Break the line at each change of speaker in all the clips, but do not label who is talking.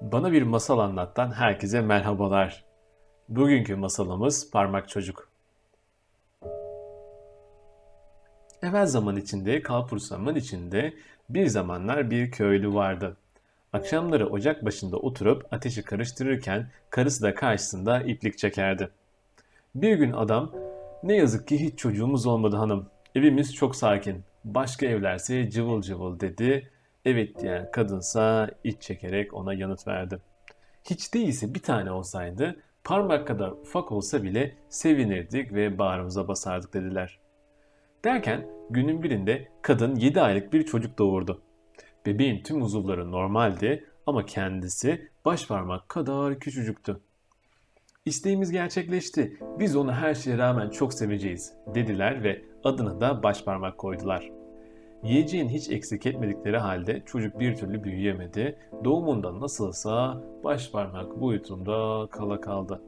Bana bir masal anlattan herkese merhabalar. Bugünkü masalımız Parmak Çocuk. Evvel zaman içinde, kalpur zaman içinde bir zamanlar bir köylü vardı. Akşamları ocak başında oturup ateşi karıştırırken karısı da karşısında iplik çekerdi. Bir gün adam, ne yazık ki hiç çocuğumuz olmadı hanım. Evimiz çok sakin. Başka evlerse cıvıl cıvıl dedi. Evet diyen kadınsa iç çekerek ona yanıt verdi. Hiç değilse bir tane olsaydı parmak kadar ufak olsa bile sevinirdik ve bağrımıza basardık dediler. Derken günün birinde kadın 7 aylık bir çocuk doğurdu. Bebeğin tüm uzuvları normaldi ama kendisi baş parmak kadar küçücüktü. İsteğimiz gerçekleşti. Biz onu her şeye rağmen çok seveceğiz dediler ve adını da başparmak koydular. Yiyeceğini hiç eksik etmedikleri halde çocuk bir türlü büyüyemedi. Doğumunda nasılsa başparmak boyutunda kala kaldı.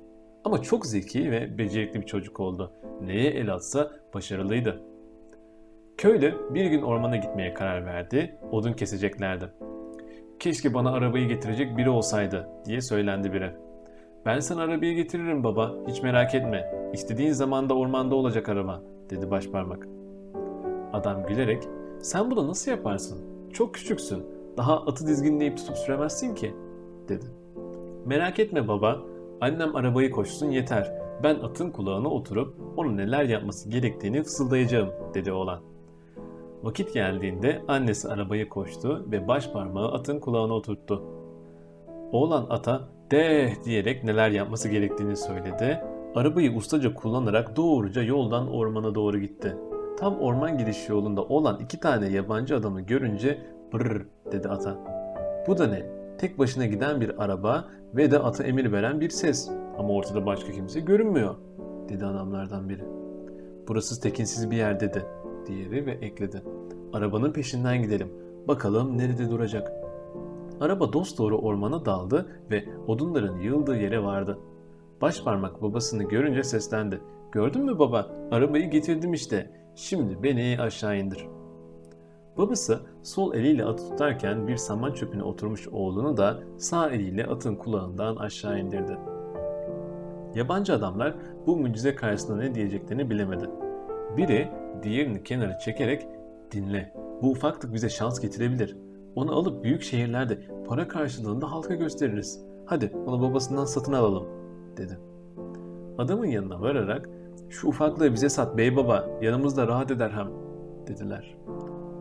Ama çok zeki ve becerikli bir çocuk oldu. Neye el atsa başarılıydı. Köylü bir gün ormana gitmeye karar verdi. Odun keseceklerdi. Keşke bana arabayı getirecek biri olsaydı diye söylendi biri. Ben sana arabayı getiririm baba, hiç merak etme. İstediğin zamanda ormanda olacak araba, dedi başparmak. Adam gülerek, sen bunu nasıl yaparsın? Çok küçüksün, daha atı dizginleyip tutup süremezsin ki, dedi. Merak etme baba, annem arabayı koşsun yeter. Ben atın kulağına oturup onun neler yapması gerektiğini fısıldayacağım, dedi oğlan. Vakit geldiğinde annesi arabayı koştu ve baş parmağı atın kulağına oturttu. Oğlan ata de diyerek neler yapması gerektiğini söyledi. Arabayı ustaca kullanarak doğruca yoldan ormana doğru gitti. Tam orman giriş yolunda olan iki tane yabancı adamı görünce brrr dedi ata. Bu da ne? Tek başına giden bir araba ve de ata emir veren bir ses. Ama ortada başka kimse görünmüyor dedi adamlardan biri. Burası tekinsiz bir yer dedi diğeri ve ekledi. Arabanın peşinden gidelim. Bakalım nerede duracak. Araba dosdoğru ormana daldı ve odunların yığıldığı yere vardı. Başparmak babasını görünce seslendi. Gördün mü baba? Arabayı getirdim işte. Şimdi beni aşağı indir. Babası sol eliyle atı tutarken bir saman çöpüne oturmuş oğlunu da sağ eliyle atın kulağından aşağı indirdi. Yabancı adamlar bu mucize karşısında ne diyeceklerini bilemedi. Biri diğerini kenara çekerek dinle bu ufaklık bize şans getirebilir. Onu alıp büyük şehirlerde para karşılığında halka gösteririz. Hadi onu babasından satın alalım dedi. Adamın yanına vararak şu ufaklığı bize sat bey baba yanımızda rahat eder hem dediler.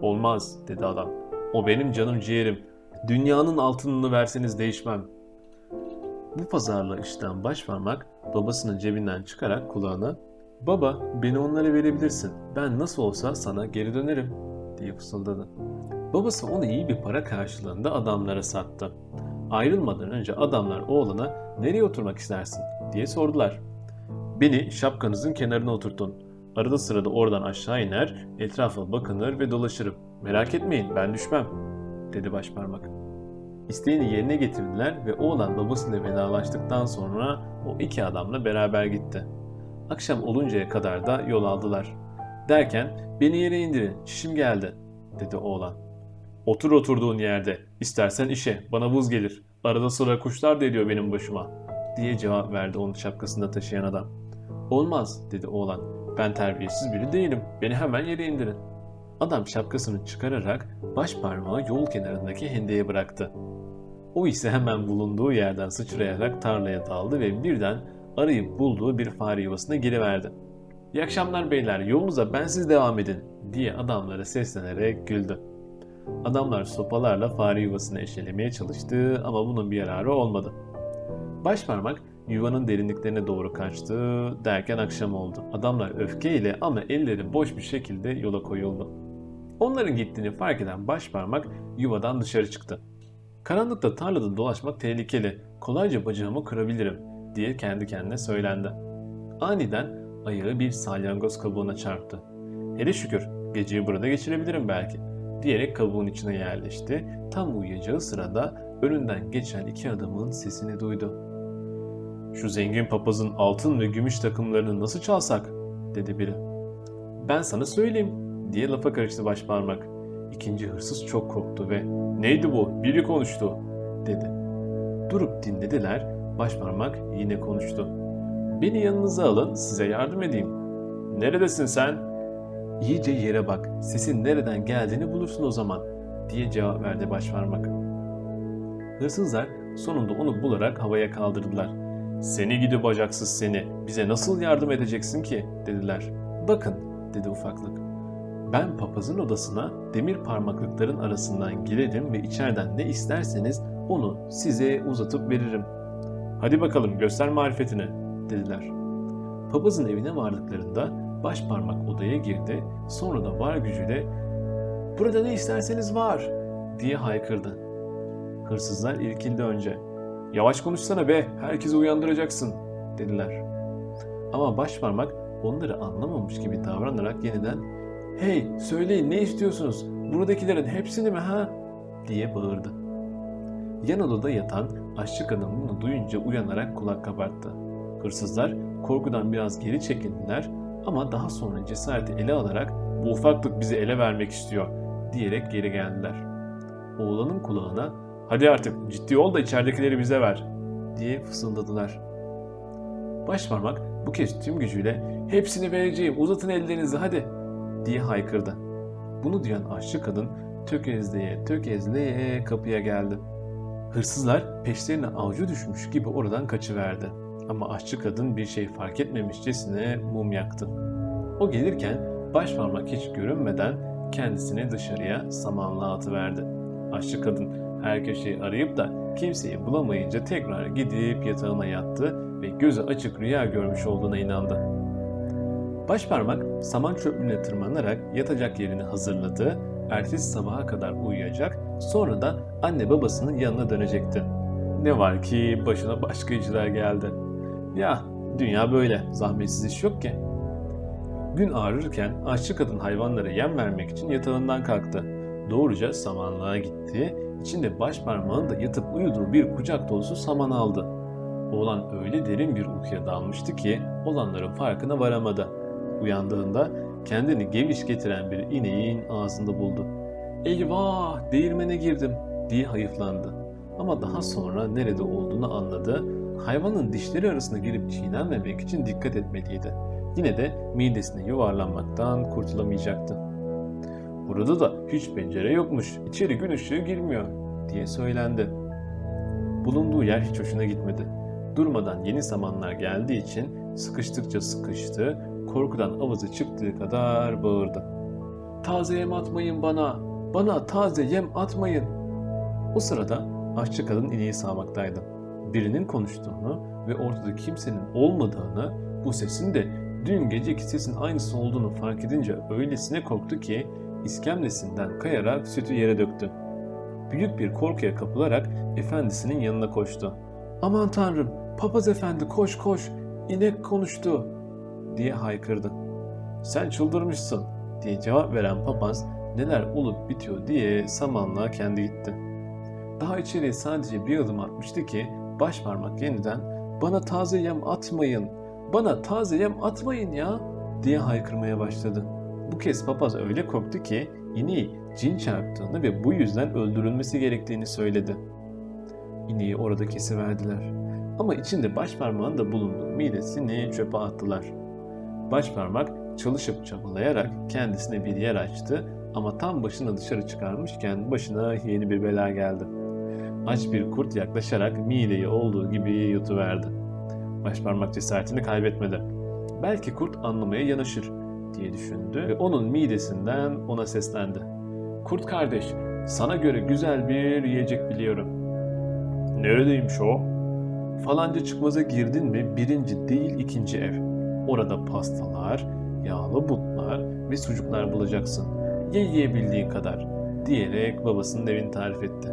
Olmaz dedi adam. O benim canım ciğerim. Dünyanın altınını verseniz değişmem. Bu pazarla işten başparmak babasının cebinden çıkarak kulağına Baba beni onlara verebilirsin. Ben nasıl olsa sana geri dönerim diye fısıldadı. Babası onu iyi bir para karşılığında adamlara sattı. Ayrılmadan önce adamlar oğluna nereye oturmak istersin diye sordular. Beni şapkanızın kenarına oturtun. Arada sırada oradan aşağı iner, etrafa bakınır ve dolaşırım. Merak etmeyin ben düşmem dedi başparmak. İsteğini yerine getirdiler ve oğlan babasıyla vedalaştıktan sonra o iki adamla beraber gitti. Akşam oluncaya kadar da yol aldılar. Derken beni yere indirin çişim geldi dedi oğlan. Otur oturduğun yerde. İstersen işe. Bana buz gelir. Arada sıra kuşlar da ediyor benim başıma. Diye cevap verdi onu şapkasında taşıyan adam. Olmaz dedi oğlan. Ben terbiyesiz biri değilim. Beni hemen yere indirin. Adam şapkasını çıkararak baş parmağı yol kenarındaki hendeye bıraktı. O ise hemen bulunduğu yerden sıçrayarak tarlaya daldı ve birden arayıp bulduğu bir fare yuvasına giriverdi. İyi akşamlar beyler yolunuza bensiz devam edin diye adamlara seslenerek güldü. Adamlar sopalarla fare yuvasını eşelemeye çalıştı ama bunun bir yararı olmadı. Başparmak yuvanın derinliklerine doğru kaçtı derken akşam oldu. Adamlar öfkeyle ama elleri boş bir şekilde yola koyuldu. Onların gittiğini fark eden başparmak yuvadan dışarı çıktı. Karanlıkta tarlada dolaşmak tehlikeli, kolayca bacağımı kırabilirim diye kendi kendine söylendi. Aniden ayağı bir salyangoz kabuğuna çarptı. Hele şükür geceyi burada geçirebilirim belki diyerek kabuğun içine yerleşti. Tam uyuyacağı sırada önünden geçen iki adamın sesini duydu. Şu zengin papazın altın ve gümüş takımlarını nasıl çalsak? dedi biri. Ben sana söyleyeyim diye lafa karıştı başparmak. İkinci hırsız çok korktu ve neydi bu biri konuştu dedi. Durup dinlediler. Başparmak yine konuştu. Beni yanınıza alın, size yardım edeyim. Neredesin sen? İyice yere bak, sesin nereden geldiğini bulursun o zaman, diye cevap verdi başparmak. Hırsızlar sonunda onu bularak havaya kaldırdılar. Seni gidi bacaksız seni, bize nasıl yardım edeceksin ki, dediler. Bakın, dedi ufaklık. Ben papazın odasına demir parmaklıkların arasından girerim ve içeriden ne isterseniz onu size uzatıp veririm. Hadi bakalım göster marifetini, dediler. Papazın evine vardıklarında baş parmak odaya girdi, sonra da var gücüyle ''Burada ne isterseniz var!'' diye haykırdı. Hırsızlar ilkildi önce. ''Yavaş konuşsana be, herkesi uyandıracaksın!'' dediler. Ama baş parmak onları anlamamış gibi davranarak yeniden ''Hey, söyleyin ne istiyorsunuz? Buradakilerin hepsini mi ha?'' diye bağırdı. Yan odada yatan aşçı kadın bunu duyunca uyanarak kulak kabarttı. Hırsızlar korkudan biraz geri çekildiler ama daha sonra cesareti ele alarak bu ufaklık bizi ele vermek istiyor diyerek geri geldiler. Oğlanın kulağına hadi artık ciddi ol da içeridekileri bize ver diye fısıldadılar. Başparmak bu kez tüm gücüyle hepsini vereceğim uzatın ellerinizi hadi diye haykırdı. Bunu duyan aşçı kadın tökezleye tökezleye kapıya geldi. Hırsızlar peşlerine avcı düşmüş gibi oradan kaçıverdi. Ama aşçı kadın bir şey fark etmemişçesine mum yaktı. O gelirken başparmak hiç görünmeden kendisini dışarıya samanlığa atıverdi. Aşçı kadın her köşeyi arayıp da kimseyi bulamayınca tekrar gidip yatağına yattı ve gözü açık rüya görmüş olduğuna inandı. Başparmak saman çöplüğüne tırmanarak yatacak yerini hazırladı, ertesi sabaha kadar uyuyacak, sonra da anne babasının yanına dönecekti. Ne var ki başına başka işler geldi. Ya dünya böyle, zahmetsiz iş yok ki. Gün ağrırken aşçı kadın hayvanlara yem vermek için yatağından kalktı. Doğruca samanlığa gitti, içinde baş parmağında yatıp uyuduğu bir kucak dolusu saman aldı. Oğlan öyle derin bir uykuya dalmıştı ki olanların farkına varamadı. Uyandığında kendini geviş getiren bir ineğin ağzında buldu. Eyvah değirmene girdim diye hayıflandı. Ama daha sonra nerede olduğunu anladı. Hayvanın dişleri arasına girip çiğnenmemek için dikkat etmeliydi. Yine de midesine yuvarlanmaktan kurtulamayacaktı. Burada da hiç pencere yokmuş, içeri gün ışığı girmiyor diye söylendi. Bulunduğu yer hiç hoşuna gitmedi. Durmadan yeni samanlar geldiği için sıkıştıkça sıkıştı, korkudan avazı çıktığı kadar bağırdı. Taze yem atmayın bana, bana taze yem atmayın. O sırada aşçı kadın ineği sağmaktaydı. Birinin konuştuğunu ve ortada kimsenin olmadığını, bu sesin de dün geceki sesin aynısı olduğunu fark edince öylesine korktu ki iskemlesinden kayarak sütü yere döktü. Büyük bir korkuya kapılarak efendisinin yanına koştu. Aman tanrım, papaz efendi koş koş, inek konuştu diye haykırdı. Sen çıldırmışsın diye cevap veren papaz neler olup bitiyor diye samanlığa kendi gitti. Daha içeriye sadece bir adım atmıştı ki baş parmak yeniden bana taze yem atmayın, bana taze yem atmayın ya diye haykırmaya başladı. Bu kez papaz öyle korktu ki ineği cin çarptığını ve bu yüzden öldürülmesi gerektiğini söyledi. İneği orada kesiverdiler. Ama içinde baş parmağın da bulunduğu midesini çöpe attılar. Baş parmak çalışıp çabalayarak kendisine bir yer açtı ama tam başını dışarı çıkarmışken başına yeni bir bela geldi. Aç bir kurt yaklaşarak mideyi olduğu gibi yutuverdi. Başparmak cesaretini kaybetmedi. Belki kurt anlamaya yanaşır diye düşündü ve onun midesinden ona seslendi. Kurt kardeş, sana göre güzel bir yiyecek biliyorum. Neredeymiş o? Falanca çıkmaza girdin mi birinci değil ikinci ev. Orada pastalar, yağlı butlar ve sucuklar bulacaksın. Ye yiyebildiğin kadar diyerek babasının evini tarif etti.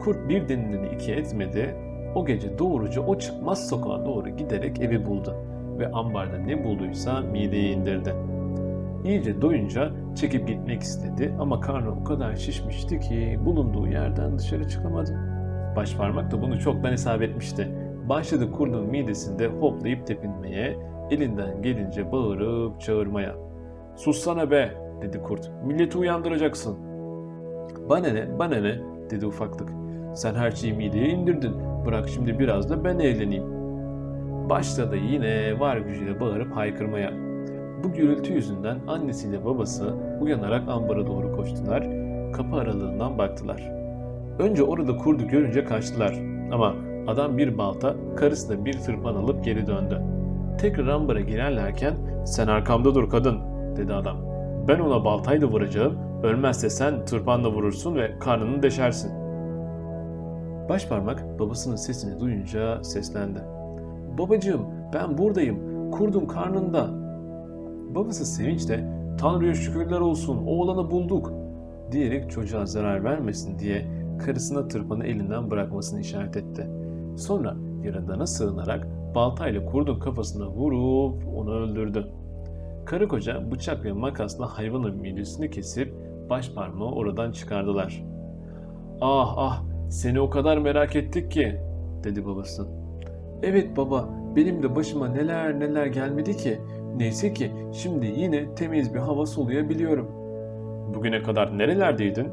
Kurt bir denileni iki etmedi. O gece doğruca o çıkmaz sokağa doğru giderek evi buldu ve ambarda ne bulduysa mideye indirdi. İyice doyunca çekip gitmek istedi ama karnı o kadar şişmişti ki bulunduğu yerden dışarı çıkamadı. Başparmak da bunu çoktan hesap etmişti. Başladı kurdun midesinde hoplayıp tepinmeye, elinden gelince bağırıp çağırmaya. Sussana be dedi kurt. Milleti uyandıracaksın. Bana ne, bana ne dedi ufaklık. Sen her şeyi mideye indirdin. Bırak şimdi biraz da ben eğleneyim. Başladı yine var gücüyle bağırıp haykırmaya. Bu gürültü yüzünden annesiyle babası uyanarak ambara doğru koştular. Kapı aralığından baktılar. Önce orada kurdu görünce kaçtılar. Ama adam bir balta, karısı da bir tırpan alıp geri döndü. Tekrar ambara girerlerken sen arkamda dur kadın dedi adam. Ben ona baltayla vuracağım. Ölmezse sen tırpanla vurursun ve karnını deşersin. Başparmak babasının sesini duyunca seslendi. Babacığım ben buradayım. Kurdun karnında. Babası sevinçle Tanrı'ya şükürler olsun oğlanı bulduk diyerek çocuğa zarar vermesin diye karısına tırpanı elinden bırakmasını işaret etti. Sonra yaradana sığınarak baltayla kurdun kafasına vurup onu öldürdü. Karı koca bıçak ve makasla hayvanın midesini kesip baş parmağı oradan çıkardılar. Ah ah seni o kadar merak ettik ki dedi babası. Evet baba benim de başıma neler neler gelmedi ki. Neyse ki şimdi yine temiz bir hava soluyabiliyorum. Bugüne kadar nerelerdeydin?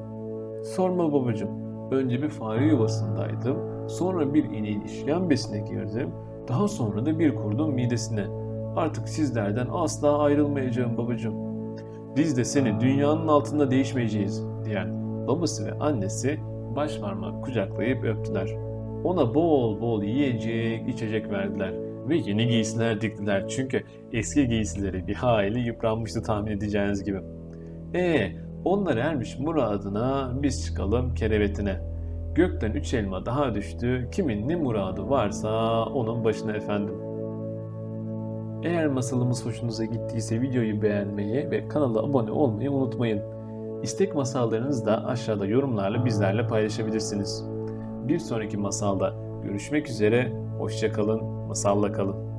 Sorma babacığım. Önce bir fare yuvasındaydım. Sonra bir ineğin işkembesine girdim. Daha sonra da bir kurdun midesine. Artık sizlerden asla ayrılmayacağım babacığım. Biz de seni dünyanın altında değişmeyeceğiz diyen babası ve annesi baş parmak kucaklayıp öptüler. Ona bol bol yiyecek, içecek verdiler ve yeni giysiler diktiler çünkü eski giysileri bir hayli yıpranmıştı tahmin edeceğiniz gibi. E onlar ermiş muradına biz çıkalım kerevetine. Gökten üç elma daha düştü, kimin ne muradı varsa onun başına efendim. Eğer masalımız hoşunuza gittiyse videoyu beğenmeyi ve kanala abone olmayı unutmayın. İstek masallarınızı da aşağıda yorumlarla bizlerle paylaşabilirsiniz. Bir sonraki masalda görüşmek üzere, hoşçakalın, masalla kalın.